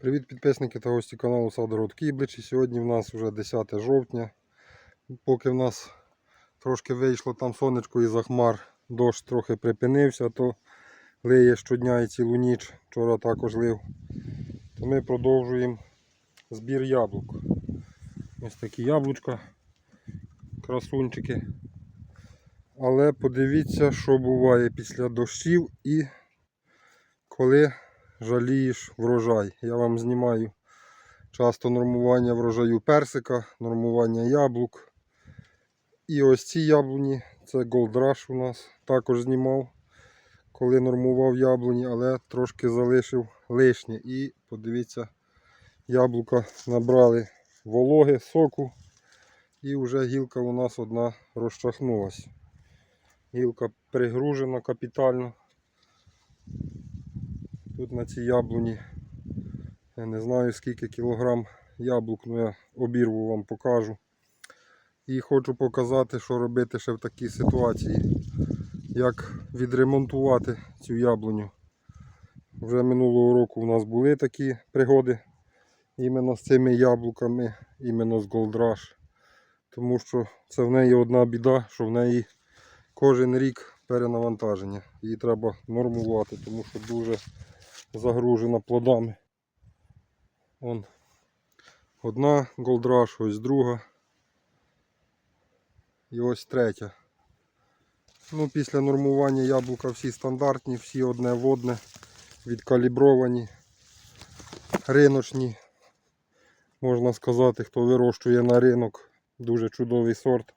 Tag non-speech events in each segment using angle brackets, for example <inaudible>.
Привіт підписники та гості каналу Садород Кіблич. І Сьогодні в нас вже 10 жовтня. Поки в нас трошки вийшло там сонечко із хмар, дощ трохи припинився, то лиє щодня і цілу ніч. Вчора також лив. То ми продовжуємо збір яблук. Ось такі яблучка, красунчики. Але подивіться, що буває після дощів і коли жалієш врожай. Я вам знімаю часто нормування врожаю персика, нормування яблук. І ось ці яблуні, це Gold Rush у нас також знімав, коли нормував яблуні, але трошки залишив лишнє. І подивіться, яблука набрали вологи, соку. І вже гілка у нас одна розчахнулась. Гілка пригружена капітально. Тут на цій яблуні я не знаю скільки кілограм яблук, але я обірву вам покажу. І хочу показати, що робити ще в такій ситуації. Як відремонтувати цю яблуню. Вже минулого року у нас були такі пригоди іменно з цими яблуками, іменно з Rush. Тому що це в неї одна біда, що в неї кожен рік перенавантаження. Її треба нормувати, тому що дуже загружена плодами. Вон одна голдраш, ось друга. І ось третя. Ну, після нормування яблука всі стандартні, всі одне водне, відкалібровані, риночні. Можна сказати, хто вирощує на ринок. Дуже чудовий сорт.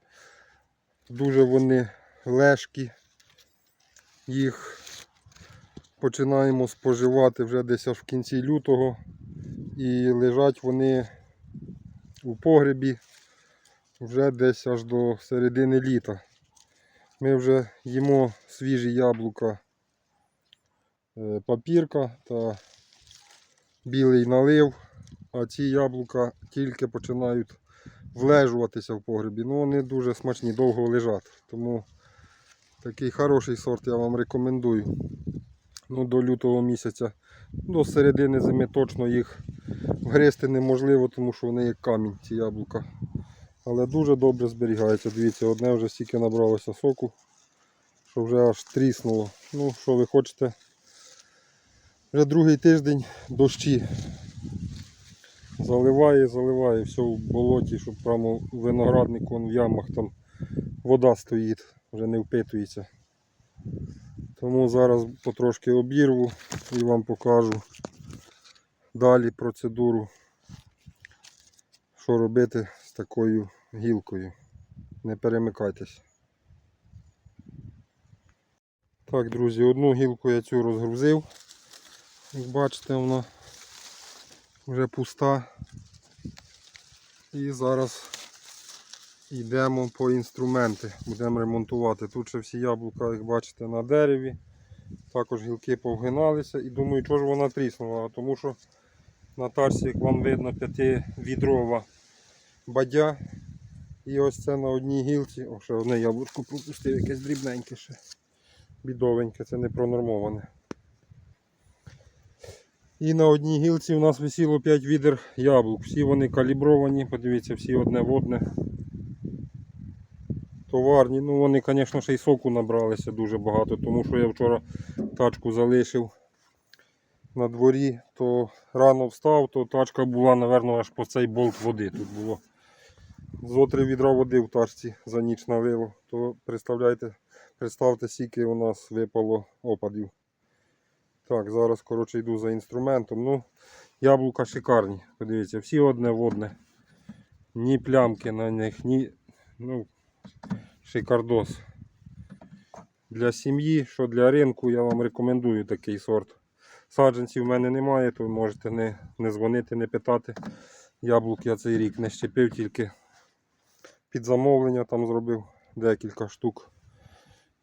Дуже вони лежкі. Їх починаємо споживати вже десь аж в кінці лютого. І лежать вони у погребі вже десь аж до середини літа. Ми вже їмо свіжі яблука, е, папірка та білий налив, а ці яблука тільки починають влежуватися в погребі. Ну вони дуже смачні, довго лежать. Тому такий хороший сорт я вам рекомендую. Ну, до лютого місяця. До середини зими точно їх вгризти неможливо, тому що вони як камінь, ці яблука. Але дуже добре зберігаються. Дивіться, одне вже стільки набралося соку, що вже аж тріснуло. Ну, що ви хочете. Вже другий тиждень дощі. Заливає, заливає, все в болоті, щоб прямо виноградник вон в ямах там вода стоїть, вже не впитується. Тому зараз потрошки обірву і вам покажу далі процедуру, що робити з такою гілкою. Не перемикайтесь. Так, друзі, одну гілку я цю розгрузив. Як бачите, вона вже пуста. І зараз йдемо по інструменти, будемо ремонтувати. Тут ще всі яблука, як бачите, на дереві. Також гілки повгиналися і думаю, чого ж вона тріснула, тому що на тарсі, як вам видно, 5-відрова бадя. І ось це на одній гілці. О, ще одне яблучко пропустив, якесь дрібненьке ще. Бідовеньке, це не пронормоване. І на одній гілці у нас висіло 5 відер яблук. Всі вони калібровані, подивіться, всі одне в одне. Товарні. Ну вони, звісно, ще й соку набралися дуже багато, тому що я вчора тачку залишив на дворі, то рано встав, то тачка була, напевно, аж по цей болт води. Тут було зо три відра води в тачці за ніч налило. То представляєте, представте, скільки у нас випало опадів. Так, зараз коротше йду за інструментом. Ну, яблука шикарні. Подивіться, всі одне в одне. Ні плямки на них, ні. Ну, шикардос. Для сім'ї, що для ринку, я вам рекомендую такий сорт. Саджанців в мене немає, то можете не, не дзвонити, не питати. Яблук я цей рік не щепив, тільки під замовлення там зробив декілька штук.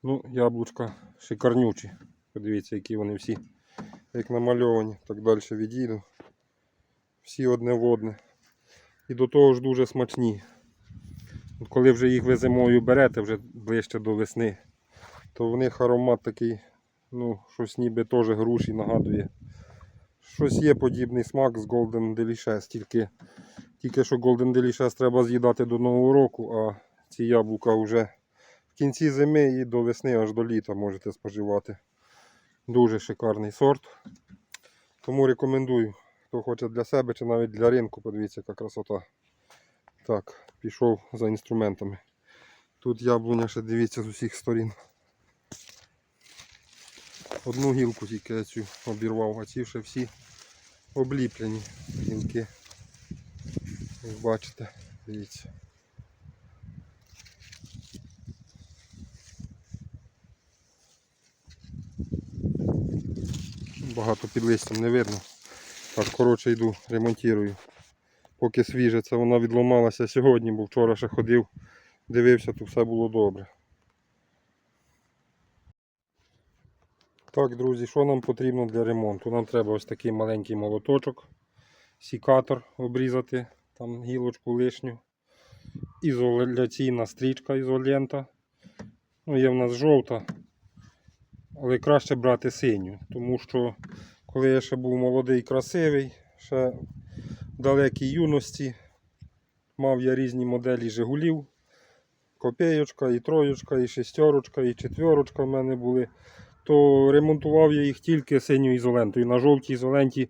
Ну, яблучка шикарнючі. Подивіться, які вони всі, як намальовані. Так далі відійду. Всі одне в одне. І до того ж дуже смачні. Коли вже їх ви зимою берете, вже ближче до весни, то в них аромат такий, ну, щось ніби теж груші нагадує. щось є подібний смак з Golden Delicious, тільки, тільки що Golden Delicious треба з'їдати до Нового року, а ці яблука вже в кінці зими і до весни аж до літа можете споживати. Дуже шикарний сорт. Тому рекомендую, хто хоче для себе чи навіть для ринку, подивіться, яка красота. Так, пішов за інструментами. Тут яблуня ще дивіться з усіх сторін. Одну гілку тільки я цю обірвав, а ці ще всі обліплені гілки. Як бачите, дивіться. Багато під листям не видно. Так, коротше йду, ремонтую. Поки свіже, це вона відломалася сьогодні, бо вчора ще ходив, дивився, то все було добре. Так, друзі, що нам потрібно для ремонту? Нам треба ось такий маленький молоточок, сікатор обрізати, там гілочку лишню, ізоляційна стрічка ізолента. Ну, є в нас жовта, але краще брати синю, тому що коли я ще був молодий, красивий, ще далекій юності, мав я різні моделі Жигулів. Копеєчка, і троєчка, і шестерочка, і четверочка в мене були. То ремонтував я їх тільки синьою ізолентою. На жовтій ізоленті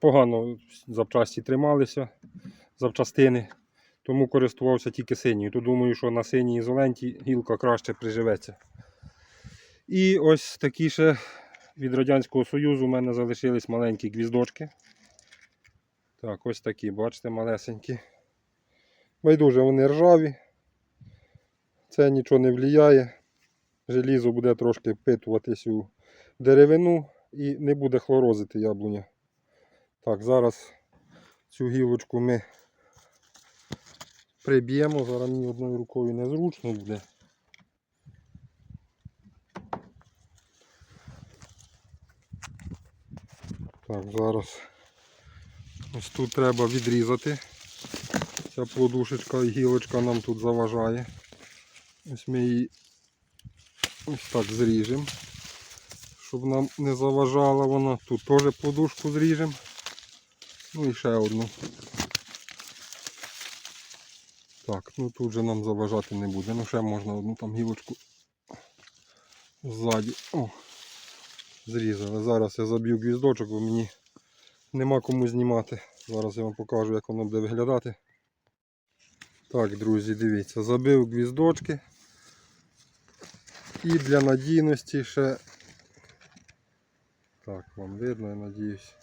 погано запчасті трималися, запчастини. Тому користувався тільки синьою. То думаю, що на синій ізоленті гілка краще приживеться. І ось такі ще від Радянського Союзу у мене залишились маленькі гвіздочки. Так, ось такі, бачите, малесенькі. Байдуже вони ржаві. Це нічого не впливає. Желізо буде трошки впитуватись у деревину і не буде хлорозити яблуня. Так, зараз цю гілочку ми приб'ємо. Зараз мені одною рукою незручно буде. Так, зараз ось тут треба відрізати. Ця плодушечка і гілочка нам тут заважає. Ось ми її ось так зріжемо, щоб нам не заважала вона. Тут теж плодушку зріжемо. Ну і ще одну. Так, ну тут же нам заважати не буде. Ну ще можна одну там гілочку ззаді. О, зрізали. Зараз я заб'ю гвіздочок, бо мені нема кому знімати. Зараз я вам покажу, як воно буде виглядати. Так, друзі, дивіться, забив гвіздочки. І для надійності ще. Так, вам видно, я надіюсь.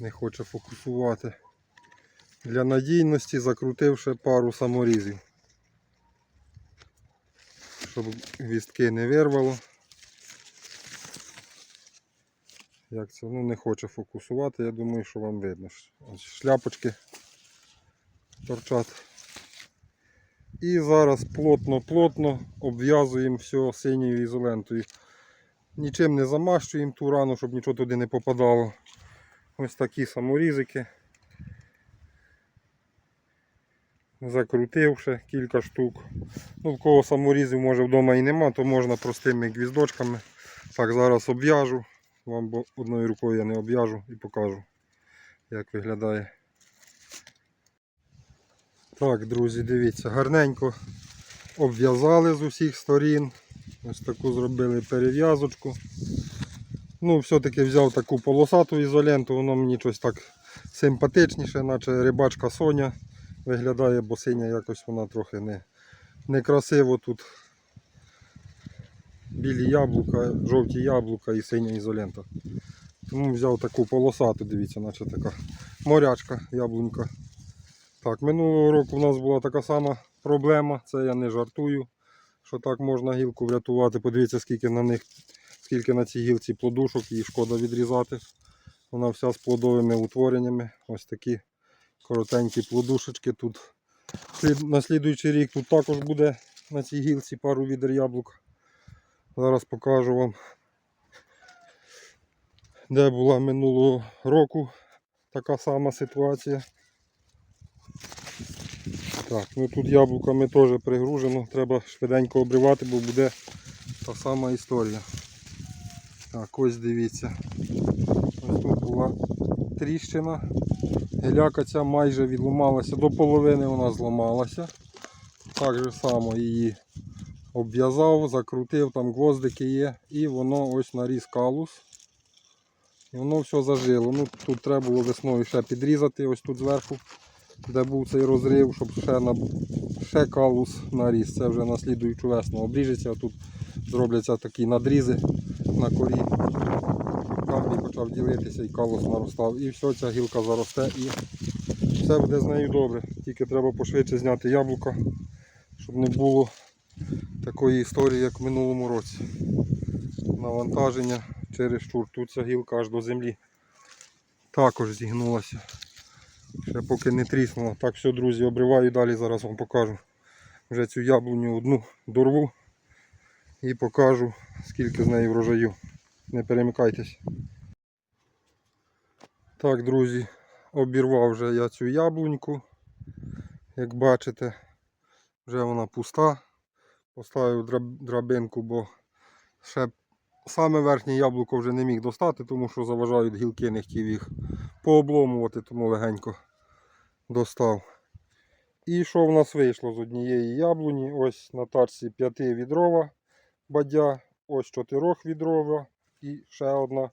Не хоче фокусувати. Для надійності закрутив ще пару саморізів. Щоб гвіздки не вирвало. Як це? Ну не хоче фокусувати, я думаю, що вам видно. Шляпочки торчать. І зараз плотно-плотно обв'язуємо все синьою ізолентою. Нічим не замащуємо ту рану, щоб нічого туди не попадало. Ось такі саморізики. Закрутивши кілька штук. Ну, в кого саморізів може вдома і нема, то можна простими гвіздочками. Так, зараз обв'яжу. Вам бо одною рукою я не обв'яжу і покажу, як виглядає. Так, друзі, дивіться, гарненько обв'язали з усіх сторін. Ось таку зробили перев'язочку. Ну, все-таки взяв таку полосату ізоленту, воно мені щось так симпатичніше, наче рибачка Соня виглядає, бо синя якось вона трохи не, некрасиво тут. Білі яблука, жовті яблука і синя ізолента. Тому взяв таку полосату, дивіться, наче така морячка, яблунька. Так, минулого року в нас була така сама проблема, це я не жартую, що так можна гілку врятувати. Подивіться, скільки на них, скільки на цій гілці плодушок, її шкода відрізати. Вона вся з плодовими утвореннями. Ось такі коротенькі плодушечки тут. На слідуючий рік тут також буде на цій гілці пару відер яблук. Зараз покажу вам, де була минулого року така сама ситуація. Так, ну тут яблуками теж пригружено, треба швиденько обривати, бо буде та сама історія. Так, ось дивіться. Ось тут була тріщина. Геляка ця майже відломалася, до половини вона зламалася. Так же само її обв'язав, закрутив, там гвоздики є, і воно ось наріз калус. І воно все зажило. Ну, тут треба було весною ще підрізати, ось тут зверху, де був цей розрив, щоб ще, на, ще калус наріз. Це вже на слідуючу весну обріжеться, тут зробляться такі надрізи на корі. Камінь почав ділитися і калус наростав. І все, ця гілка заросте і все буде з нею добре. Тільки треба пошвидше зняти яблука, щоб не було такої історії, як в минулому році. Навантаження через щур. Тут ця гілка аж до землі також зігнулася. Ще поки не тріснула. Так, все, друзі, обриваю далі, зараз вам покажу. Вже цю яблуню одну дорву і покажу, скільки з неї врожаю. Не перемикайтесь. Так, друзі, обірвав вже я цю яблуньку. Як бачите, вже вона пуста. Поставив драбинку, бо ще саме верхнє яблуко вже не міг достати, тому що заважають гілки, не хотів їх пообломувати, тому легенько достав. І що в нас вийшло з однієї яблуні? Ось на тачці 5 відрова бадя, ось 4 відрова і ще одна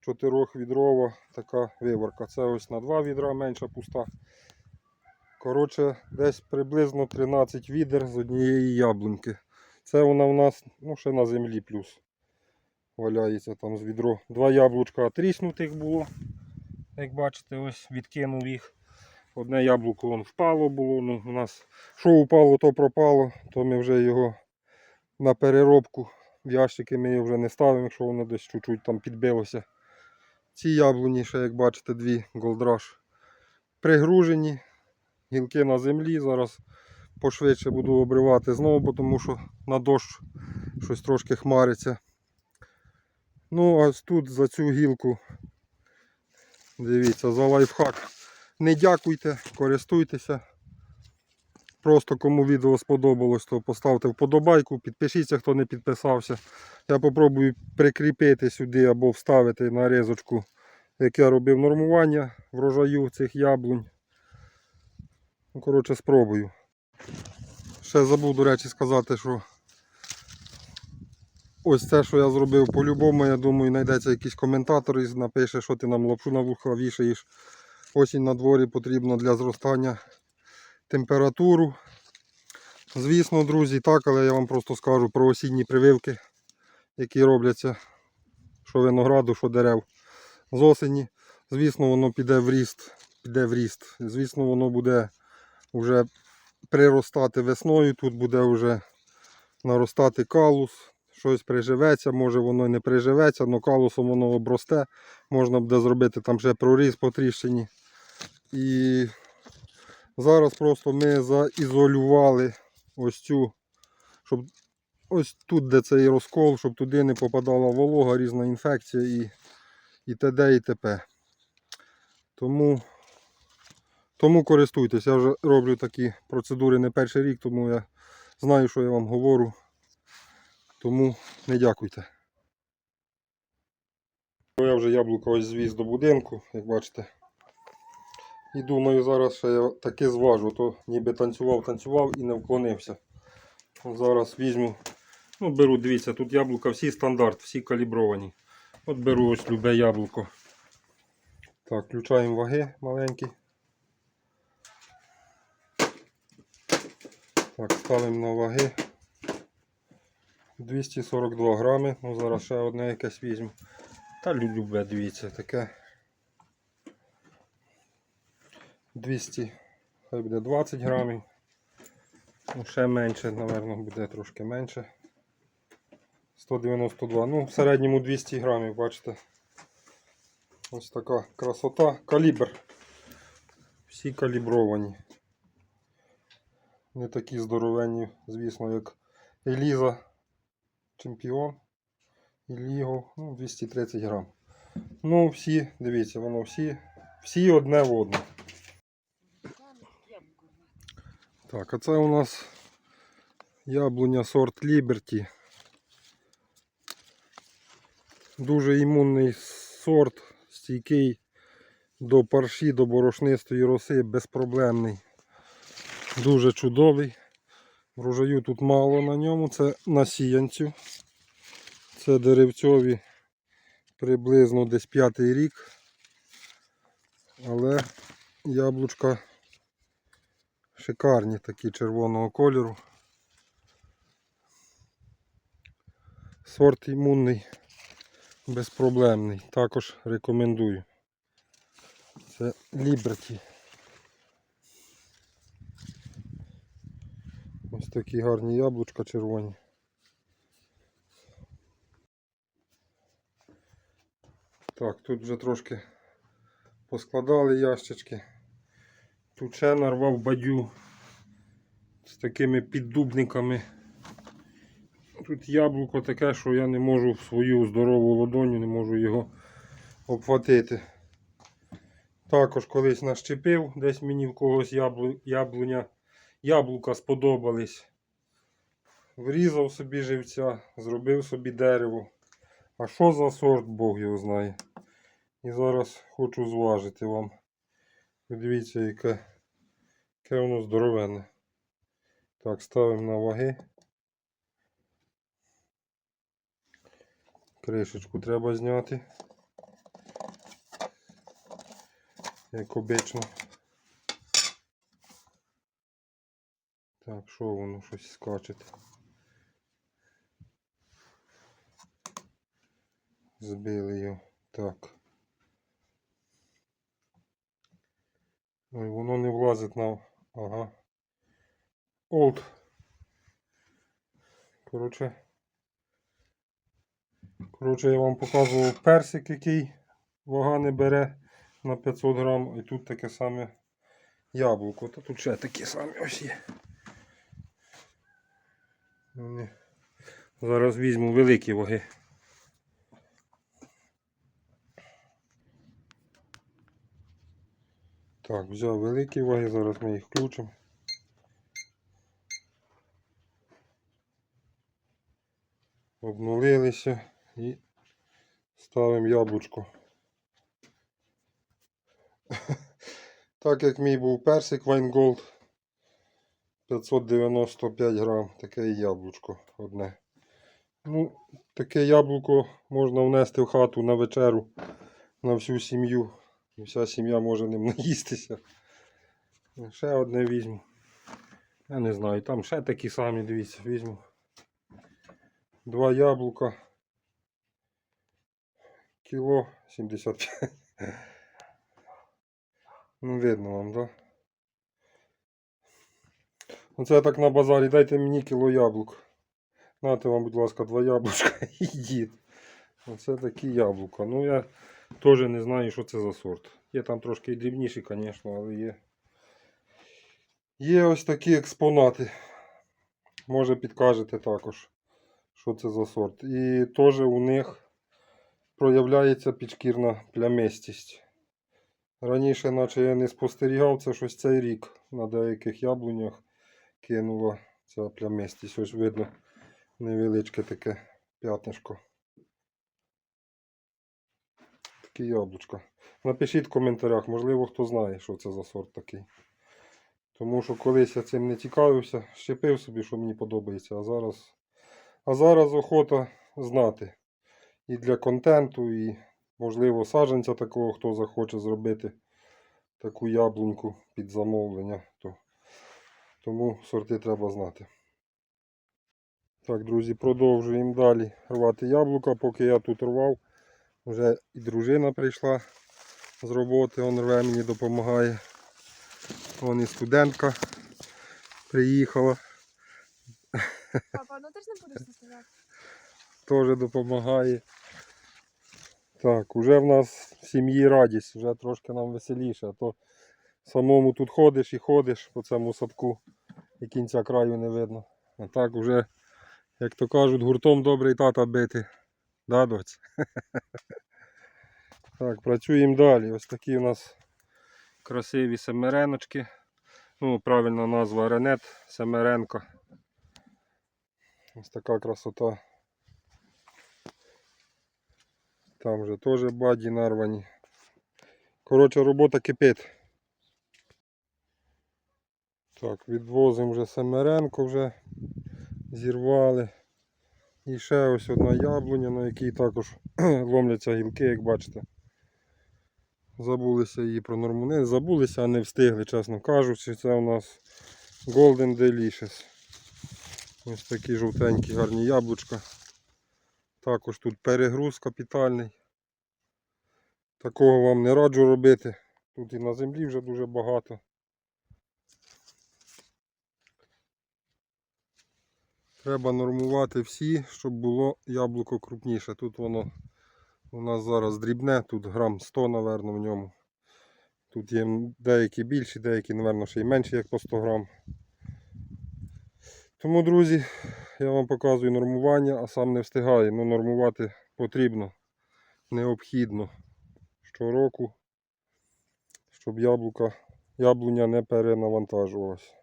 4 відрова така виворка. Це ось на 2 відра менша пуста. Коротше, десь приблизно 13 відер з однієї яблуньки. Це вона у нас ну, ще на землі плюс. Валяється там з відро. Два яблучка тріснутих було. Як бачите, ось відкинув їх. Одне яблуко вон впало було. Ну, у нас що упало, то пропало, то ми вже його на переробку. В ящики ми вже не ставимо, якщо воно десь чуть-чуть там підбилося. Ці яблуні, ще, як бачите, дві голдраж пригружені. Гілки на землі. Зараз пошвидше буду обривати знову, тому що на дощ щось трошки хмариться. Ну, а тут за цю гілку, дивіться, за лайфхак. Не дякуйте, користуйтеся. Просто кому відео сподобалось, то поставте вподобайку, підпишіться, хто не підписався. Я попробую прикріпити сюди або вставити нарізочку, як я робив нормування врожаю цих яблунь. Ну, коротше, спробую. Ще забув, до речі, сказати, що ось це, що я зробив по-любому, я думаю, знайдеться якийсь коментатор і напише, що ти нам лапшу на вуха вішаєш. Осінь на дворі потрібно для зростання температуру. Звісно, друзі, так, але я вам просто скажу про осінні прививки, які робляться, що винограду, що дерев з осені. Звісно, воно піде в ріст, піде в ріст. Звісно, воно буде вже приростати весною, тут буде вже наростати калус, щось приживеться, може воно і не приживеться, але калусом воно обросте. Можна буде зробити там ще проріз по тріщині. І зараз просто ми заізолювали ось цю, щоб ось тут, де цей розкол, щоб туди не попадала волога, різна інфекція і, і т.д. і т.п. Тому тому користуйтесь, я вже роблю такі процедури не перший рік, тому я знаю, що я вам говорю. Тому не дякуйте. Я вже яблуко ось звіз до будинку, як бачите. І думаю, зараз ще я таки зважу, то ніби танцював, танцював і не вклонився. Зараз візьму, ну беру, дивіться, тут яблука всі стандарт, всі калібровані. От беру ось любе яблуко. Так, включаємо ваги маленькі. Так, ставимо на ваги. 242 грами. Ну, зараз ще одне якесь візьму. Та лю- любе, дивіться, таке. 200, хай буде 20 грамів. Ну, ще менше, напевно, буде трошки менше. 192. Ну, в середньому 200 грамів, бачите. Ось така красота. Калібр. Всі калібровані. Не такі здоровенні, звісно, як Еліза Чемпіон. І Ліго. Ну, 230 грам. Ну, всі, дивіться, воно всі, всі одне в одне. Так, а це у нас яблуня сорт Liberty. Дуже імунний сорт, стійкий до парші, до борошнистої роси безпроблемний. Дуже чудовий. Врожаю тут мало на ньому. Це на сіянцю. Це деревцьові приблизно десь п'ятий рік. Але яблучка шикарні, такі червоного кольору. Сорт імунний, безпроблемний. Також рекомендую. Це Liberty. Ось такі гарні яблучка червоні. Так, тут вже трошки поскладали ящички. Тут ще нарвав бадю з такими піддубниками. Тут яблуко таке, що я не можу в свою здорову ладоню, не можу його обхватити. Також колись нащепив, десь мені в когось яблу, яблуня, яблука сподобались. Врізав собі живця, зробив собі дерево. А що за сорт, Бог його знає. І зараз хочу зважити вам. Подивіться, яке, яке воно здоровенне. Так, ставимо на ваги. Кришечку треба зняти. Як обично. Так, що воно щось скаче? Збили його. Так. Ой, воно не влазить на. Ага. Олд. Коротше. Коротше, я вам показував персик, який вага не бере на 500 грам. І тут таке саме яблуко. Та тут ще такі самі ось є. Зараз візьму великі ваги. Так, взяв великі ваги, зараз ми їх включимо. Обнулилися і ставимо яблучко. <laughs> Так як мій був персик Вайнголд 595 грам, таке яблучко одне. Ну, таке яблуко можна внести в хату на вечеру на всю сім'ю. І вся сім'я може ним <laughs> наїстися. Ще одне візьму. Я не знаю, там ще такі самі, дивіться, візьму. Два яблука. Кіло 75. Ну, видно вам, так? Да? Оце так на базарі, дайте мені кіло яблук. Нате вам, будь ласка, два яблучка <laughs> і йдіть. Оце такі яблука. Ну я теж не знаю, що це за сорт. Є там трошки і дрібніші, звісно, але є. Є ось такі експонати. Може підкажете також, що це за сорт. І теж у них проявляється підшкірна плямистість. Раніше, наче я не спостерігав, це щось цей рік на деяких яблунях кинула ця плямистість. Ось видно невеличке таке п'ятнишко. Такі яблучка. Напишіть в коментарях, можливо, хто знає, що це за сорт такий. Тому що колись я цим не цікавився, щепив собі, що мені подобається, а зараз, а зараз охота знати. І для контенту, і, можливо, саджанця такого, хто захоче зробити таку яблуньку під замовлення. То, тому сорти треба знати. Так, друзі, продовжуємо далі рвати яблука. Поки я тут рвав, вже і дружина прийшла з роботи, он рве мені допомагає. Вон і студентка приїхала, Папа, ну ти ж не будеш сказати. теж допомагає. Так, уже в нас в сім'ї радість, вже трошки нам веселіше, а то самому тут ходиш і ходиш по цьому садку і кінця краю не видно. А так вже, як то кажуть, гуртом добрий тата бити. Да, доць? <laughs> Так, працюємо далі. Ось такі у нас красиві семереночки. Ну, правильна назва Ренет Семеренко. Ось така красота. Там вже теж баді нарвані. Коротше, робота кипить. Так, відвозимо вже Семеренко вже зірвали. І ще ось одна яблуня, на якій також <clears throat> ломляться гілки, як бачите. Забулися її пронорму. Не забулися, а не встигли, чесно кажучи. Це у нас Golden Delicious. Ось такі жовтенькі гарні яблучка. Також тут перегруз капітальний. Такого вам не раджу робити. Тут і на землі вже дуже багато. Треба нормувати всі, щоб було яблуко крупніше. Тут воно у нас зараз дрібне, тут грам 100, напевно, в ньому. Тут є деякі більші, деякі, напевно, ще й менші, як по 100 грам. Тому, друзі, я вам показую нормування, а сам не встигаю. Ну, нормувати потрібно, необхідно щороку, щоб яблука, яблуня не перенавантажувалася.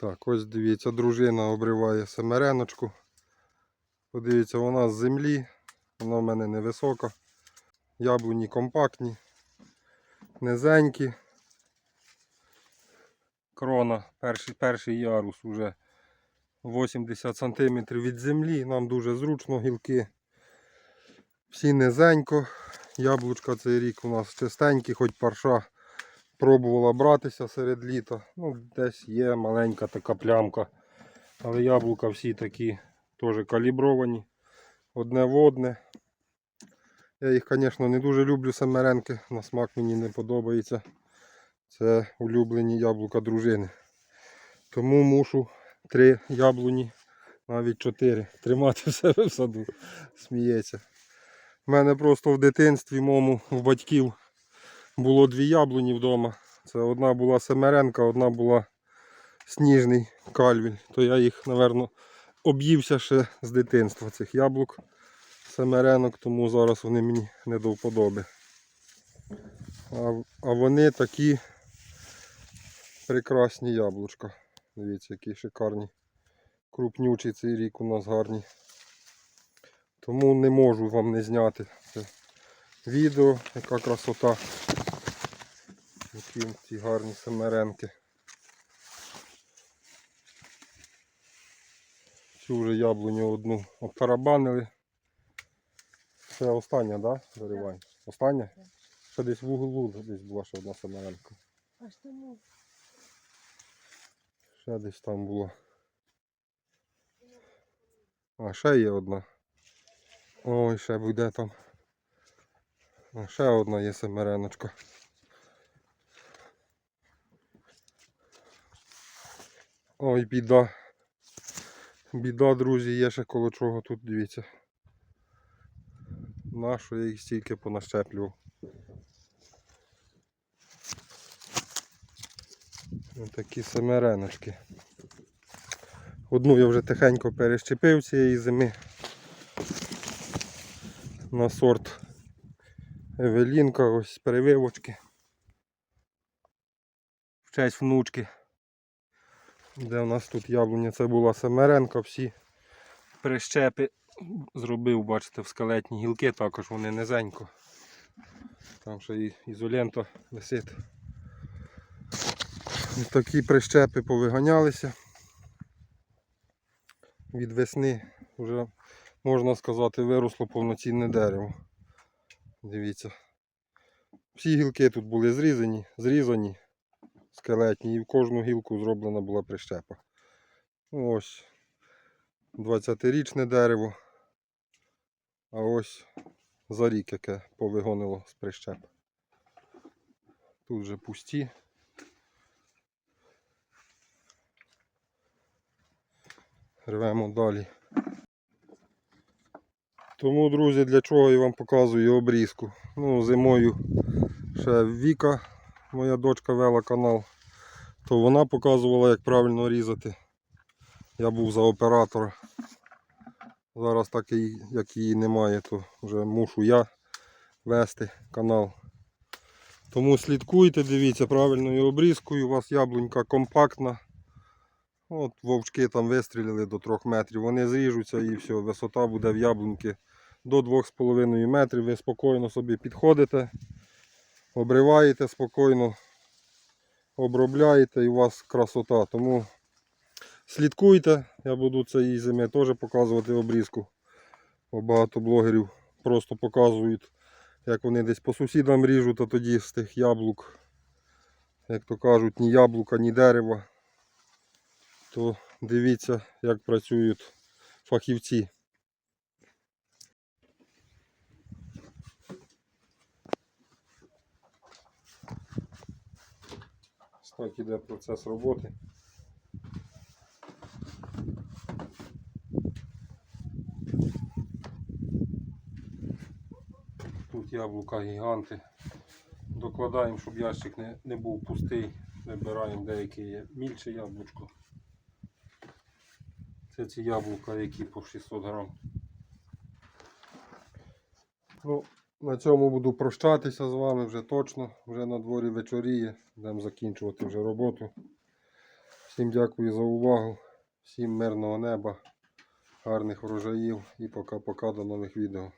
Так, ось дивіться, дружина обриває семереночку. Подивіться, вона з землі, вона в мене невисока. Яблуні компактні, низенькі. Крона, перший, перший ярус уже 80 см від землі. Нам дуже зручно гілки. Всі низенько. Яблучка цей рік у нас чистенькі, хоч парша пробувала братися серед літа. Ну, десь є маленька така плямка. Але яблука всі такі теж калібровані. Одне в одне. Я їх, звісно, не дуже люблю семеренки, на смак мені не подобається. Це улюблені яблука дружини. Тому мушу три яблуні, навіть чотири, тримати в себе в саду. Сміється. У мене просто в дитинстві моєму в батьків було дві яблуні вдома. Це одна була семеренка, одна була сніжний кальвіль. То я їх, напевно, об'ївся ще з дитинства цих яблук семеренок, тому зараз вони мені не до вподоби. А, а вони такі прекрасні яблучка. Дивіться, які шикарні. Крупнючі цей рік у нас гарні. Тому не можу вам не зняти це відео, яка красота. Які ці гарні семеренки. Цю вже яблуню одну обтарабанили. Це остання, так? Да? Заривань? Остання? Так. Ще десь в углу десь була ще одна семеренка. Аж тому. Ще десь там була. А, ще є одна. Ой, ще буде там. А, ще одна є семереночка. Ой, біда. Біда, друзі, є ще коло чого тут, дивіться. Нащо я їх стільки понащеплював. Ось такі семереночки. Одну я вже тихенько перещепив цієї зими на сорт Евелінка, ось перевивочки. В честь внучки. Де у нас тут яблуня, це була семеренка, всі прищепи зробив, бачите, в скелетні гілки також вони низенько. Там ще і ізолента висить. Ось Такі прищепи повиганялися. Від весни вже, можна сказати, виросло повноцінне дерево. Дивіться. Всі гілки тут були зрізані, зрізані, скелетні, і в кожну гілку зроблена була прищепа. Ось 20-річне дерево. А ось за рік, яке повигонило з прищеп. Тут вже пусті. Рвемо далі. Тому, друзі, для чого я вам показую обрізку. Ну, зимою ще Віка, моя дочка вела канал, то вона показувала, як правильно різати. Я був за оператора. Зараз так і- як її немає, то вже мушу я вести канал. Тому слідкуйте, дивіться правильною обрізкою. У вас яблунька компактна. От вовчки там вистрілили до 3 метрів. Вони зріжуться і все, висота буде в яблуньки до 2,5 метрів. Ви спокійно собі підходите, обриваєте спокійно, обробляєте і у вас красота. Тому слідкуйте, я буду цієї зими теж показувати обрізку. Бо багато блогерів просто показують, як вони десь по сусідам ріжуть, а тоді з тих яблук, як то кажуть, ні яблука, ні дерева. То дивіться, як працюють фахівці. Так іде процес роботи. Тут яблука гіганти. Докладаємо, щоб ящик не, не був пустий. Вибираємо деяке є мільче яблучко. Це ці яблука, які по 600 грам. Ну, на цьому буду прощатися з вами вже точно. Вже на дворі вечоріє. Будемо закінчувати вже роботу. Всім дякую за увагу. Всім мирного неба, гарних врожаїв і пока-пока до нових відео.